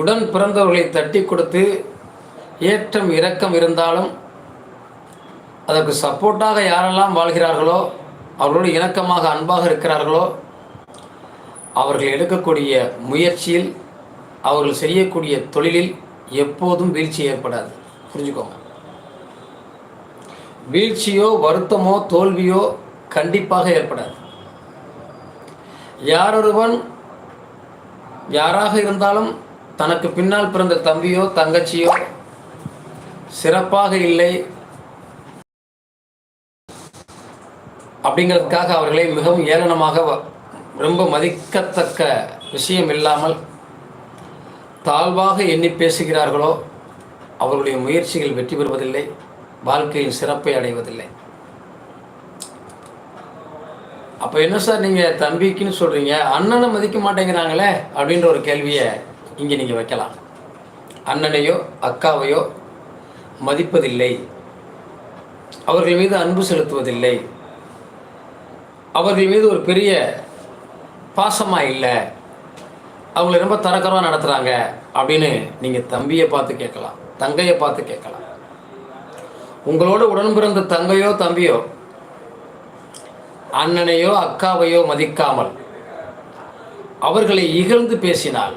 உடன் பிறந்தவர்களை தட்டி கொடுத்து ஏற்றம் இரக்கம் இருந்தாலும் அதற்கு சப்போர்ட்டாக யாரெல்லாம் வாழ்கிறார்களோ அவர்களோடு இணக்கமாக அன்பாக இருக்கிறார்களோ அவர்கள் எடுக்கக்கூடிய முயற்சியில் அவர்கள் செய்யக்கூடிய தொழிலில் எப்போதும் வீழ்ச்சி ஏற்படாது. புரிஞ்சுக்கோங்க. வீழ்ச்சியோ வருத்தமோ தோல்வியோ கண்டிப்பாக ஏற்படாது. யாரொருவன் யாராக இருந்தாலும் தனக்கு பின்னால் பிறந்த தம்பியோ தங்கச்சியோ சிறப்பாக இல்லை அப்படிங்கிறதுக்காக அவர்களை மிகவும் ஏளனமாக வ- ரொம்ப மதிக்கத்தக்க விஷயம் இல்லாமல் தாழ்வாக எண்ணி பேசுகிறார்களோ அவருடைய முயற்சிகள் வெற்றி பெறுவதில்லை வாழ்க்கையில் சிறப்பை அடைவதில்லை. அப்போ என்ன சார் நீங்கள் தம்பிக்குன்னு சொல்கிறீங்க அண்ணனை மதிக்க மாட்டேங்கிறாங்களே அப்படின்ற ஒரு கேள்வியை இங்கே நீங்கள் வைக்கலாம். அண்ணனையோ அக்காவையோ மதிப்பதில்லை. அவர்கள் மீது அன்பு செலுத்துவதில்லை. அவர்கள் மீது ஒரு பெரிய பாசமாக இல்லை. அவங்கள ரொம்ப தரக்கரமாக நடத்துகிறாங்க அப்படின்னு நீங்கள் தம்பியை பார்த்து கேட்கலாம். தங்கையை பார்த்து கேட்கலாம். உங்களோட உடன் பிறந்த தங்கையோ தம்பியோ அண்ணனையோ அக்காவையோ மதிக்காமல் அவர்களை இகழ்ந்து பேசினால்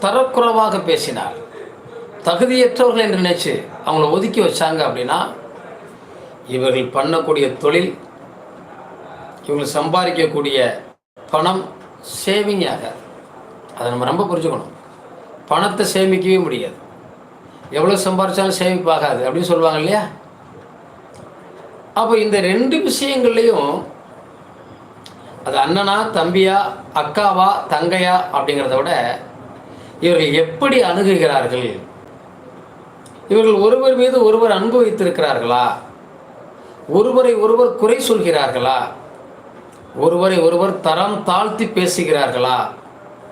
தரக்குறைவாக பேசினால் தகுதியற்றவர்கள் என்று நினைச்சு அவங்கள ஒதுக்கி வச்சாங்க அப்படின்னா இவர்கள் பண்ணக்கூடிய தொழில் இவங்க சம்பாதிக்கக்கூடிய பணம் சேவிங் ஆகாது. அதை நம்ம ரொம்ப புரிஞ்சுக்கணும். பணத்தை சேமிக்கவே முடியாது. எவ்வளோ சம்பாதிச்சாலும் சேமிப்பாகாது அப்படின்னு சொல்லுவாங்க இல்லையா? அப்போ இந்த ரெண்டு விஷயங்கள்லையும் அது அண்ணனா தம்பியா அக்காவா தங்கையா அப்படிங்கிறத விட இவர்கள் எப்படி அணுகுகிறார்கள்? இவர்கள் ஒருவர் மீது ஒருவர் அன்பு வைத்திருக்கிறார்களா? ஒருவரை ஒருவர் குறை சொல்கிறார்களா? ஒருவரை ஒருவர் தரம் தாழ்த்தி பேசுகிறார்களா?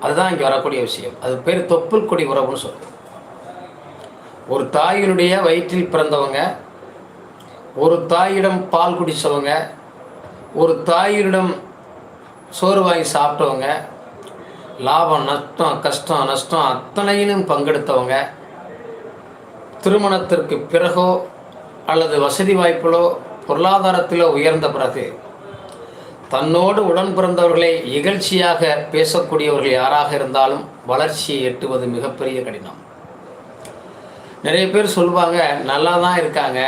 அதுதான் இங்கே வரக்கூடிய விஷயம். அது பேர் தொப்புள் கொடி உறவுன்னு சொல்லுவோம் ஒரு தாயினுடைய வயிற்றில் பிறந்தவங்க ஒரு தாயிடம் பால் குடித்தவங்க ஒரு தாயிடம் சோறு வாங்கி சாப்பிட்டவங்க லாபம் நஷ்டம் கஷ்டம் நஷ்டம் அத்தனையிலும் பங்கெடுத்தவங்க திருமணத்திற்கு பிறகோ அல்லது வசதி வாய்ப்பிலோ பொருளாதாரத்திலோ உயர்ந்த பிறகு தன்னோடு உடன் பிறந்தவர்களை இகழ்ச்சியாக பேசக்கூடியவர்கள் யாராக இருந்தாலும் வளர்ச்சியை எட்டுவது மிகப்பெரிய கடினம். நிறைய பேர் சொல்லுவாங்க நல்லா தான் இருக்காங்க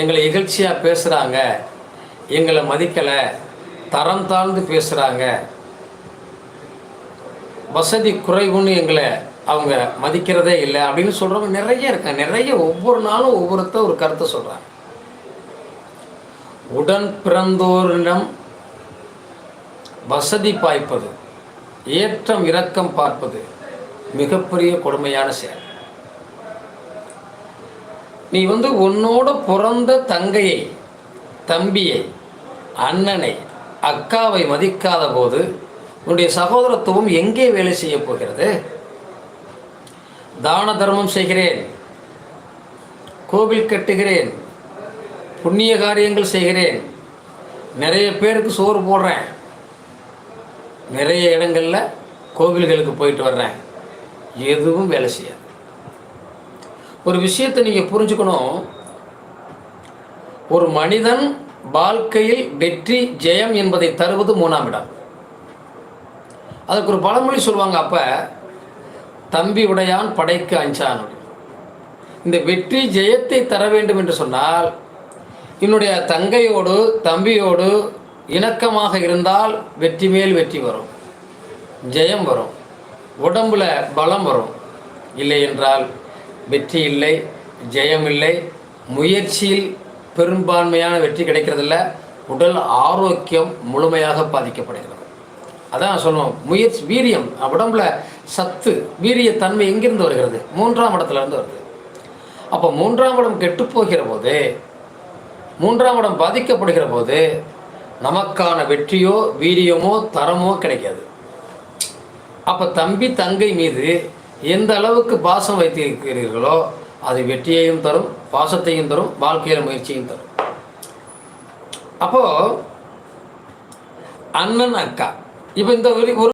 எங்களை இகழ்ச்சியாக பேசுகிறாங்க எங்களை மதிக்கலை. தரம் தாழ்ந்து பேசுகிறாங்க வசதி குறைவுன்னு எங்களை அவங்க மதிக்கிறதே இல்லை அப்படின்னு சொல்கிறவங்க நிறைய இருக்காங்க. நிறைய ஒவ்வொரு நாளும் ஒவ்வொருத்தர் ஒரு கருத்தை சொல்கிறாங்க உடன் பிறந்தோரிடம் வசதி பாய்ப்பது ஏற்றம் இரக்கம் பார்ப்பது மிகப்பெரிய கொடுமையான செயல். நீ வந்து உன்னோட பிறந்த தங்கையை தம்பியை அண்ணனை அக்காவை மதிக்காத போது உன்னுடைய சகோதரத்துவம் எங்கே வேலை செய்ய போகிறது? தான தர்மம் செய்கிறேன். கோவில் கட்டுகிறேன். புண்ணிய காரியங்கள் செய்கிறேன். நிறைய பேருக்கு சோறு போடுறேன். நிறைய இடங்களில் கோவில்களுக்கு போயிட்டு வர்றேன். எதுவும் வேலை செய்யாது. ஒரு விஷயத்தை நீங்கள் புரிஞ்சுக்கணும். ஒரு மனிதன் வாழ்க்கையில் வெற்றி ஜெயம் என்பதை தருவது மூணாம் இடம். அதுக்கு ஒரு பழமொழி சொல்லுவாங்க அப்போ தம்பி உடையான் படைக்கு அஞ்சான் இந்த வெற்றி ஜெயத்தை தர வேண்டும் என்று சொன்னால் என்னுடைய தங்கையோடு தம்பியோடு இணக்கமாக இருந்தால் வெற்றி மேல் வெற்றி வரும். ஜெயம் வரும். உடம்புல பலம் வரும். இல்லை என்றால் வெற்றி இல்லை ஜெயம் இல்லை. முயற்சியில் பெரும்பான்மையான வெற்றி கிடைக்கிறதில்ல. உடல் ஆரோக்கியம் முழுமையாக பாதிக்கப்படுகிறது. அதான் சொல்லுவோம் முயற்சி வீரியம். உடம்புல சத்து வீரியத்தன்மை எங்கிருந்து வருகிறது? மூன்றாம் இடத்துலேருந்து வருது. அப்போ மூன்றாம் இடம் கெட்டு போகிற போது மூன்றாம் இடம் பாதிக்கப்படுகிற போது நமக்கான வெற்றியோ வீரியமோ தரமோ கிடைக்காது. அப்போ தம்பி தங்கை மீது எந்த அளவுக்கு பாசம் வைத்திருக்கிறீர்களோ அது வெற்றியையும் தரும் பாசத்தையும் தரும் வாழ்க்கையில் முயற்சியும் தரும். அப்போ அண்ணன் அக்கா இப்போ இந்த ஒரு ஒரு